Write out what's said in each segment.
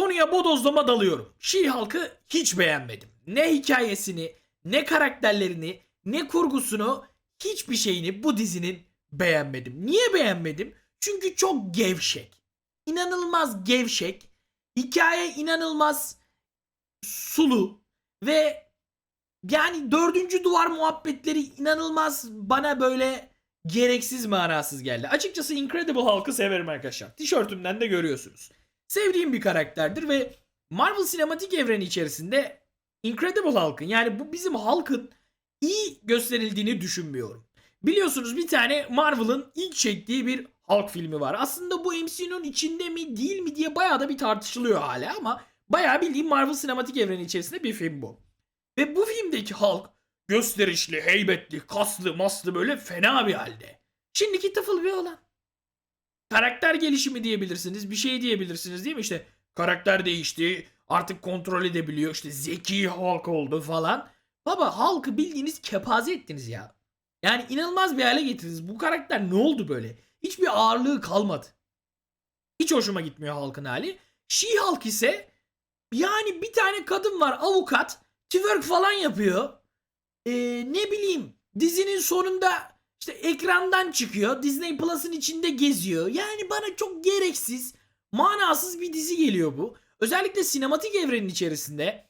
Konuya bodozlama dalıyorum. She-Hulk'ı hiç beğenmedim. Ne hikayesini, ne karakterlerini, ne kurgusunu, hiçbir şeyini bu dizinin beğenmedim. Niye beğenmedim? Çünkü çok gevşek. İnanılmaz gevşek. Hikaye inanılmaz sulu ve yani dördüncü duvar muhabbetleri inanılmaz bana böyle gereksiz manasız geldi. Açıkçası Incredible Hulk'ı severim arkadaşlar. Tişörtümden de görüyorsunuz. Sevdiğim bir karakterdir ve Marvel sinematik evreni içerisinde Incredible Hulk'ın yani bu bizim Hulk'ın iyi gösterildiğini düşünmüyorum. Biliyorsunuz bir tane Marvel'ın ilk çektiği bir Hulk filmi var. Aslında bu MCU'nun içinde mi değil mi diye bayağı da bir tartışılıyor hala ama bayağı bildiğim Marvel sinematik evreni içerisinde bir film bu. Ve bu filmdeki Hulk gösterişli, heybetli, kaslı, maslı böyle fena bir halde. Şimdiki tıfıl bir olan. Karakter gelişimi diyebilirsiniz, bir şey diyebilirsiniz değil mi? İşte karakter değişti, artık kontrol edebiliyor, işte zeki Hulk oldu falan. Baba Hulk'ı bildiğiniz kepaze ettiniz ya. Yani inanılmaz bir hale getirdiniz. Bu karakter ne oldu böyle? Hiçbir ağırlığı kalmadı. Hiç hoşuma gitmiyor Hulk'ın hali. She-Hulk ise yani bir tane kadın var avukat twerk falan yapıyor. Ee, ne bileyim dizinin sonunda işte ekrandan çıkıyor. Disney Plus'ın içinde geziyor. Yani bana çok gereksiz, manasız bir dizi geliyor bu. Özellikle sinematik evrenin içerisinde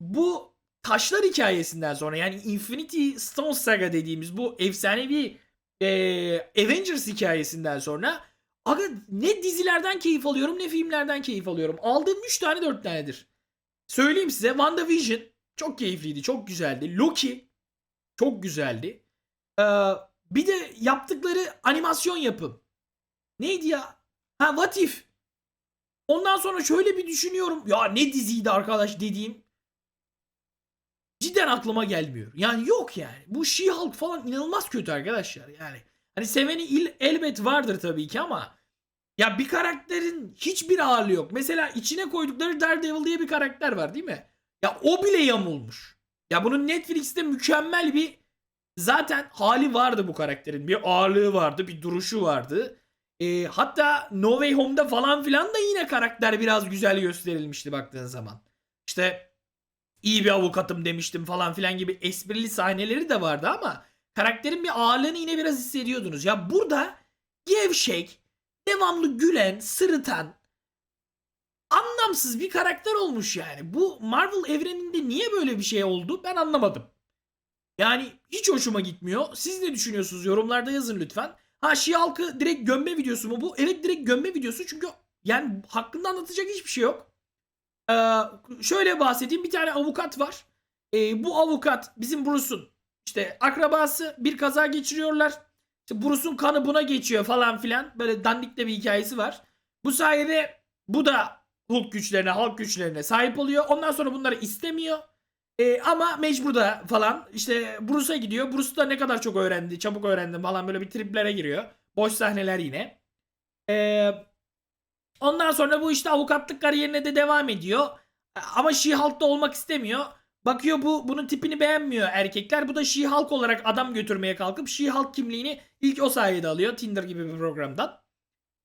bu taşlar hikayesinden sonra yani Infinity Stone Saga dediğimiz bu efsanevi eee, Avengers hikayesinden sonra aga ne dizilerden keyif alıyorum ne filmlerden keyif alıyorum. Aldığım 3 tane 4 tanedir. Söyleyeyim size WandaVision çok keyifliydi, çok güzeldi. Loki çok güzeldi. Ee, bir de yaptıkları animasyon yapım. Neydi ya? Ha What If. Ondan sonra şöyle bir düşünüyorum. Ya ne diziydi arkadaş dediğim. Cidden aklıma gelmiyor. Yani yok yani. Bu She-Hulk falan inanılmaz kötü arkadaşlar. Yani hani seveni il, elbet vardır tabii ki ama ya bir karakterin hiçbir ağırlığı yok. Mesela içine koydukları Daredevil diye bir karakter var değil mi? Ya o bile yamulmuş. Ya bunun Netflix'te mükemmel bir zaten hali vardı bu karakterin. Bir ağırlığı vardı, bir duruşu vardı. Ee, hatta No Way Home'da falan filan da yine karakter biraz güzel gösterilmişti baktığın zaman. İşte iyi bir avukatım demiştim falan filan gibi esprili sahneleri de vardı ama karakterin bir ağırlığını yine biraz hissediyordunuz. Ya burada gevşek, devamlı gülen, sırıtan, anlamsız bir karakter olmuş yani. Bu Marvel evreninde niye böyle bir şey oldu ben anlamadım. Yani hiç hoşuma gitmiyor. Siz ne düşünüyorsunuz? Yorumlarda yazın lütfen. Ha She-Hulk'ı direkt gömme videosu mu bu? Evet direkt gömme videosu çünkü yani hakkında anlatacak hiçbir şey yok. Ee, şöyle bahsedeyim. Bir tane avukat var. Ee, bu avukat bizim Bruce'un işte akrabası bir kaza geçiriyorlar. İşte Bruce'un kanı buna geçiyor falan filan. Böyle dandik de bir hikayesi var. Bu sayede bu da Hulk güçlerine, Hulk güçlerine sahip oluyor. Ondan sonra bunları istemiyor. Ee, ama mecbur da falan işte Bruce'a gidiyor. Bruce da ne kadar çok öğrendi, çabuk öğrendi falan böyle bir triplere giriyor. Boş sahneler yine. Ee, ondan sonra bu işte avukatlık kariyerine de devam ediyor. Ama She-Hulk'ta olmak istemiyor. Bakıyor bu bunun tipini beğenmiyor erkekler. Bu da She-Hulk olarak adam götürmeye kalkıp She-Hulk kimliğini ilk o sayede alıyor. Tinder gibi bir programdan.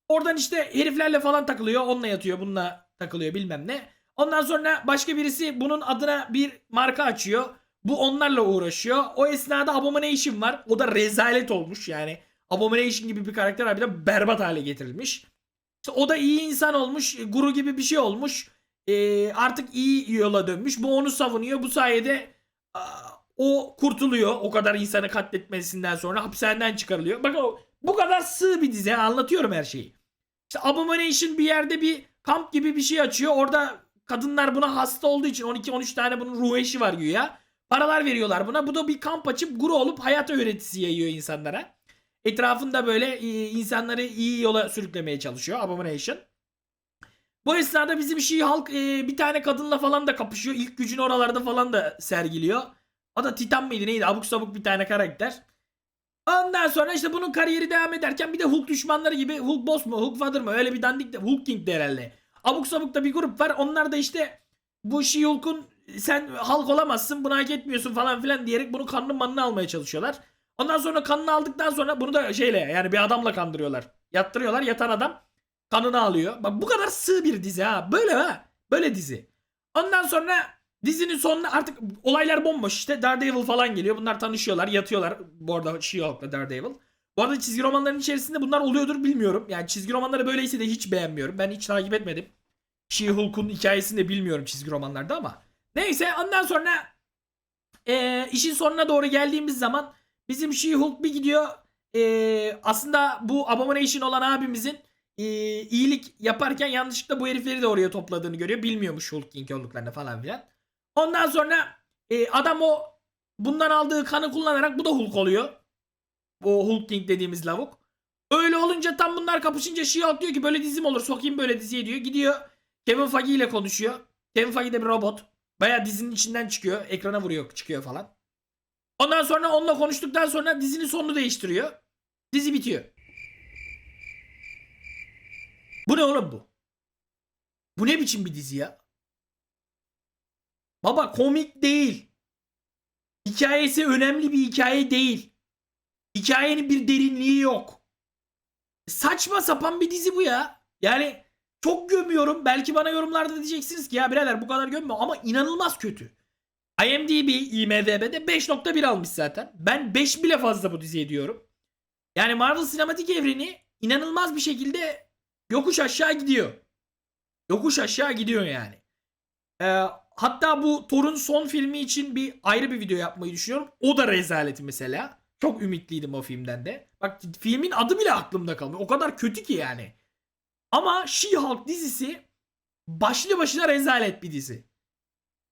Oradan işte heriflerle falan takılıyor. Onunla yatıyor, bununla takılıyor bilmem ne. Ondan sonra başka birisi bunun adına bir marka açıyor. Bu onlarla uğraşıyor. O esnada Abomination var. O da rezalet olmuş yani. Abomination gibi bir karakter harbiden berbat hale getirilmiş. İşte o da iyi insan olmuş. Guru gibi bir şey olmuş. Ee, artık iyi yola dönmüş. Bu onu savunuyor. Bu sayede o kurtuluyor. O kadar insanı katletmesinden sonra hapishaneden çıkarılıyor. Bakın bu kadar sığ bir dizi. Anlatıyorum her şeyi. İşte Abomination bir yerde bir kamp gibi bir şey açıyor. Orada kadınlar buna hasta olduğu için 12-13 tane bunun ruh eşi var güya. Paralar veriyorlar buna. Bu da bir kamp açıp guru olup hayat öğretisi yayıyor insanlara. Etrafında böyle e, insanları iyi yola sürüklemeye çalışıyor Abomination. Bu esnada bizim She-Hulk e, bir tane kadınla falan da kapışıyor. İlk gücünü oralarda falan da sergiliyor. O da Titan mıydı neydi abuk sabuk bir tane karakter. Ondan sonra işte bunun kariyeri devam ederken bir de Hulk düşmanları gibi Hulk boss mu Hulk father mı öyle bir dandik de Hulk King de herhalde. Abuk sabuk da bir grup var. Onlar da işte bu She-Hulk'un sen halk olamazsın bunu hak etmiyorsun falan filan diyerek bunu kanını manını almaya çalışıyorlar. Ondan sonra kanını aldıktan sonra bunu da şeyle yani bir adamla kandırıyorlar. Yattırıyorlar yatan adam kanını alıyor. Bak bu kadar sığ bir dizi ha. Böyle ha. Böyle dizi. Ondan sonra dizinin sonunda artık olaylar bomboş işte. Daredevil falan geliyor. Bunlar tanışıyorlar, yatıyorlar. Bu arada She-Hulk'la Daredevil. Bu arada çizgi romanların içerisinde bunlar oluyordur bilmiyorum. Yani çizgi romanları böyleyse de hiç beğenmiyorum. Ben hiç takip etmedim. She-Hulk'un hikayesini de bilmiyorum çizgi romanlarda ama. Neyse ondan sonra eee, işin sonuna doğru geldiğimiz zaman bizim She-Hulk bir gidiyor. Eee, aslında bu Abomination olan abimizin eee, iyilik yaparken yanlışlıkla bu herifleri de oraya topladığını görüyor. Bilmiyormuş Hulk olduklarını falan filan. Ondan sonra eee, adam o bundan aldığı kanı kullanarak bu da Hulk oluyor. O Hulk King dediğimiz lavuk. Öyle olunca tam bunlar kapışınca She-Hulk diyor ki böyle dizim olur sokayım böyle diziye diyor. Gidiyor Kevin Feige ile konuşuyor. Kevin Feige de bir robot. Baya dizinin içinden çıkıyor. Ekrana vuruyor çıkıyor falan. Ondan sonra onunla konuştuktan sonra dizinin sonunu değiştiriyor. Dizi bitiyor. Bu ne oğlum bu? Bu ne biçim bir dizi ya? Baba komik değil. Hikayesi önemli bir hikaye değil. Hikayenin bir derinliği yok. Saçma sapan bir dizi bu ya. Yani çok gömüyorum. Belki bana yorumlarda diyeceksiniz ki ya birader bu kadar gömme ama inanılmaz kötü. IMDb, IMDb'de 5.1 almış zaten. Ben 5 bile fazla bu diziye diyorum. Yani Marvel sinematik evreni inanılmaz bir şekilde yokuş aşağı gidiyor. Yokuş aşağı gidiyor yani. Ee, hatta bu Thor'un son filmi için bir ayrı bir video yapmayı düşünüyorum. O da rezaleti mesela. Çok ümitliydim o filmden de. Bak filmin adı bile aklımda kalmıyor. O kadar kötü ki yani. Ama She-Hulk dizisi başlı başına rezalet bir dizi.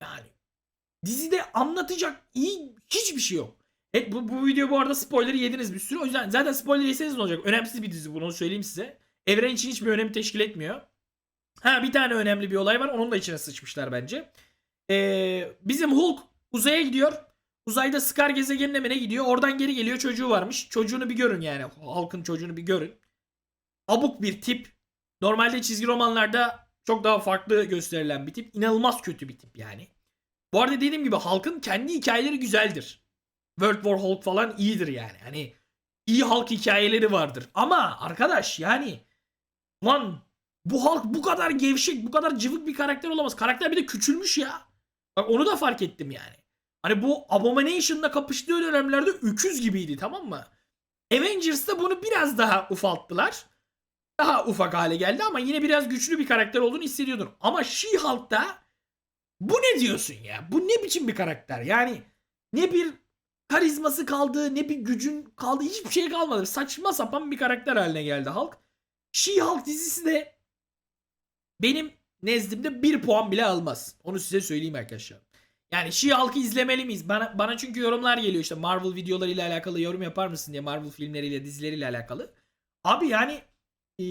Yani dizide anlatacak iyi hiçbir şey yok. Evet bu, bu video bu arada spoiler'ı yediniz bir sürü. O yüzden zaten spoiler yeseniz ne olacak? Önemsiz bir dizi bunu söyleyeyim size. Evren için hiçbir önemi teşkil etmiyor. Ha bir tane önemli bir olay var. Onun da içine sıçmışlar bence. Ee, bizim Hulk uzaya gidiyor. Uzayda Scar gezegenine mi ne gidiyor? Oradan geri geliyor çocuğu varmış. Çocuğunu bir görün yani. Halkın çocuğunu bir görün. Abuk bir tip. Normalde çizgi romanlarda çok daha farklı gösterilen bir tip. İnanılmaz kötü bir tip yani. Bu arada dediğim gibi halkın kendi hikayeleri güzeldir. World War Hulk falan iyidir yani. Hani iyi halk hikayeleri vardır. Ama arkadaş yani lan bu halk bu kadar gevşek, bu kadar cıvık bir karakter olamaz. Karakter bir de küçülmüş ya. Bak onu da fark ettim yani. Hani bu Abomination'la kapıştığı dönemlerde öküz gibiydi tamam mı? Avengers'ta bunu biraz daha ufalttılar. Daha ufak hale geldi ama yine biraz güçlü bir karakter olduğunu hissediyordun. Ama She-Hulk'ta bu ne diyorsun ya? Bu ne biçim bir karakter? Yani ne bir karizması kaldı, ne bir gücün kaldı, hiçbir şey kalmadı. Saçma sapan bir karakter haline geldi Hulk. She-Hulk dizisi de benim nezdimde bir puan bile almaz. Onu size söyleyeyim arkadaşlar. Yani She-Hulk'ı izlemeli miyiz? Bana, bana çünkü yorumlar geliyor işte Marvel videolarıyla alakalı yorum yapar mısın diye Marvel filmleriyle dizileriyle alakalı. Abi yani e,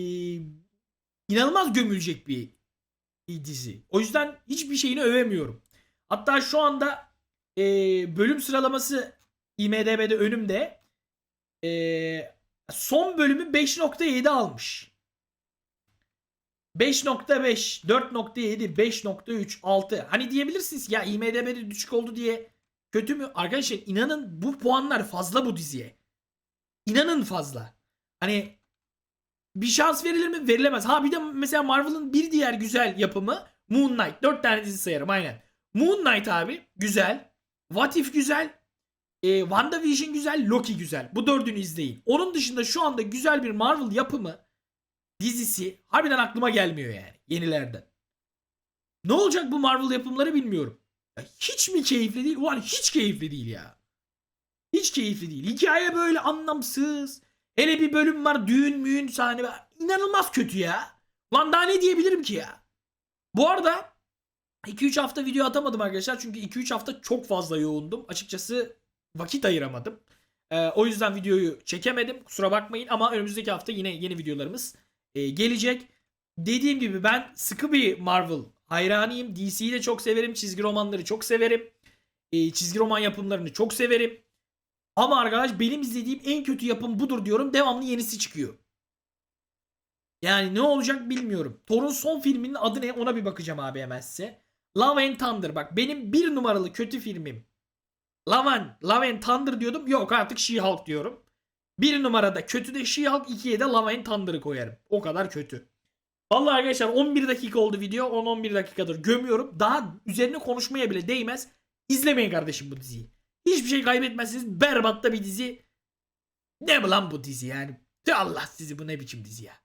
inanılmaz gömülecek bir, dizi. O yüzden hiçbir şeyini övemiyorum. Hatta şu anda e, bölüm sıralaması IMDB'de önümde. E, son bölümü 5.7 almış. 5.5, 4.7, 5.3, 6. Hani diyebilirsiniz ya IMDB'de düşük oldu diye kötü mü? Arkadaşlar inanın bu puanlar fazla bu diziye. İnanın fazla. Hani bir şans verilir mi? Verilemez. Ha bir de mesela Marvel'ın bir diğer güzel yapımı Moon Knight. 4 tane dizi sayarım aynen. Moon Knight abi güzel. What If güzel. E, WandaVision güzel. Loki güzel. Bu dördünü izleyin. Onun dışında şu anda güzel bir Marvel yapımı dizisi harbiden aklıma gelmiyor yani yenilerden. Ne olacak bu Marvel yapımları bilmiyorum. Ya hiç mi keyifli değil? Ulan hiç keyifli değil ya. Hiç keyifli değil. Hikaye böyle anlamsız. Hele bir bölüm var düğün müğün sahne var. İnanılmaz kötü ya. Lan daha ne diyebilirim ki ya? Bu arada 2-3 hafta video atamadım arkadaşlar. Çünkü 2-3 hafta çok fazla yoğundum. Açıkçası vakit ayıramadım. Ee, o yüzden videoyu çekemedim. Kusura bakmayın ama önümüzdeki hafta yine yeni videolarımız e, gelecek. Dediğim gibi ben sıkı bir Marvel hayranıyım. DC'yi de çok severim. Çizgi romanları çok severim. E, çizgi roman yapımlarını çok severim. Ama arkadaş benim izlediğim en kötü yapım budur diyorum. Devamlı yenisi çıkıyor. Yani ne olacak bilmiyorum. Thor'un son filminin adı ne ona bir bakacağım abi hemen size. Love and Thunder bak benim bir numaralı kötü filmim. Love and, Love and Thunder diyordum. Yok artık She-Hulk diyorum. Bir numarada kötü de She-Hulk 2'ye de Love and Thunder'ı koyarım. O kadar kötü. Vallahi arkadaşlar 11 dakika oldu video. 10-11 dakikadır gömüyorum. Daha üzerine konuşmaya bile değmez. İzlemeyin kardeşim bu diziyi. Hiçbir şey kaybetmezsiniz. Berbat da bir dizi. Ne bu lan bu dizi yani? Allah sizi bu ne biçim dizi ya.